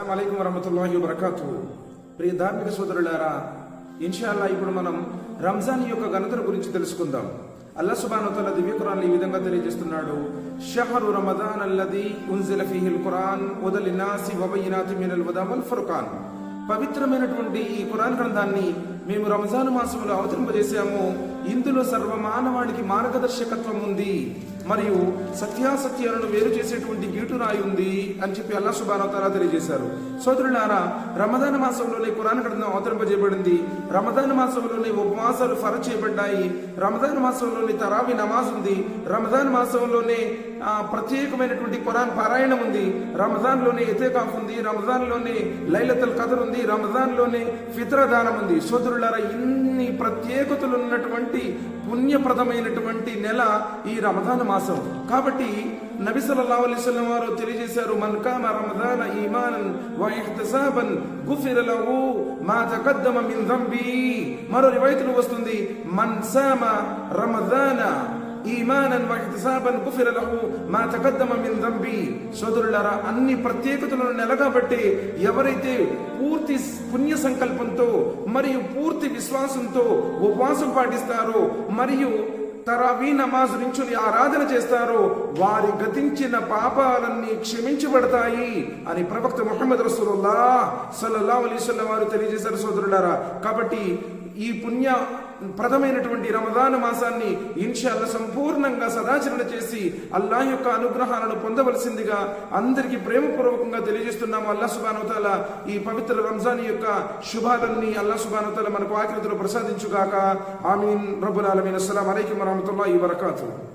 అలైకుం వరహతుల్లాహి వరకాతు ప్రియ ధార్మిక సోదరులారా ఇన్షాల్లా ఇప్పుడు మనం రంజాన్ యొక్క ఘనతను గురించి తెలుసుకుందాం. అల్లా సుబాను తల దివ్య ఈ విధంగా తెలియజేస్తున్నాడు. షహరు రమదాన్ అల్లది ఉంజిల ఫీహిల్ ఖురాన్ ఉదలి నాసి వబయినాతి మినల్ వదామల్ వల్ ఫుర్ఖాన్. పవిత్రమైనటువంటి ఈ ఖురాన్ గ్రంథాన్ని మేము రంజాన్ మాసంలో అవతరింపజేశాము. ఇందులో సర్వమానవాడికి మార్గదర్శకత్వం ఉంది. మరియు సత్యాసత్యాలను వేరు చేసేటువంటి గీటు రాయి ఉంది అని చెప్పి అల్లా సుబానవతారా తెలియజేశారు. సోదరులారా రమదాన మాసంలోనే కురాన్ గ్రంథం అవతరింపజేయబడింది. రమదాన మాసంలోనే ఉపవాసాలు ఫర చేయబడ్డాయి. రమదాన్ మాసంలోనే తరావి నమాజ్ ఉంది. రమదాన్ మాసంలోనే ప్రత్యేకమైనటువంటి కురాన్ పారాయణం ఉంది. రమదాన్లోనే ఎతేకాఫ్ ఉంది. రమదాన్లోనే లైలతుల్ కదర్ ఉంది. రమదాన్లోనే ఫిత్ర దానం ఉంది. సోదరులారా ఇన్ని ప్రత్యేకతలు ఉన్నటువంటి పుణ్యప్రదమైనటువంటి నెల ఈ రమదాన్ మాసం. కాబట్టి నబి సల్లల్లాహు వారు తెలియజేశారు మన్ కామ రమదాన ఈమానన్ వ ఇహ్తిసాబన్ గుఫిర లహు మా తకద్దమ మిన్ దంబి మరో రివాయతులు వస్తుంది మన్ సామ రమదాన ఈమానన్ వహితిసాబన్ గుఫిర లహు మా తకద్దమ మిన్ దంబి సోదరులారా అన్ని ప్రత్యేకతలను నెలగాబట్టి ఎవరైతే పూర్తి పుణ్య సంకల్పంతో మరియు పూర్తి విశ్వాసంతో ఉపవాసం పాటిస్తారో మరియు తరావీ నమాజ్ నుంచుని ఆరాధన చేస్తారో వారి గతించిన పాపాలన్నీ క్షమించబడతాయి అని ప్రవక్త ముహమ్మద్ రసూలుల్లా సల్లల్లాహు అలైహి వారు తెలియజేశారు సోదరులారా. కాబట్టి ఈ పుణ్య ప్రథమైనటువంటి రమదాన మాసాన్ని ఇన్షాల్ల సంపూర్ణంగా సదాచరణ చేసి అల్లాహ్ యొక్క అనుగ్రహాలను పొందవలసిందిగా అందరికీ ప్రేమపూర్వకంగా తెలియజేస్తున్నాము. అల్లా సుబానుతాల ఈ పవిత్ర రంజాన్ యొక్క శుభాలన్నీ అల్లా సుబానుతాల మనకు ఆకృతిలో ప్రసాదించుగాక. ఆమీన్. రబ్బుల్ ఆలమీన్. అస్సలం అలైకుం ఈ వరకాతు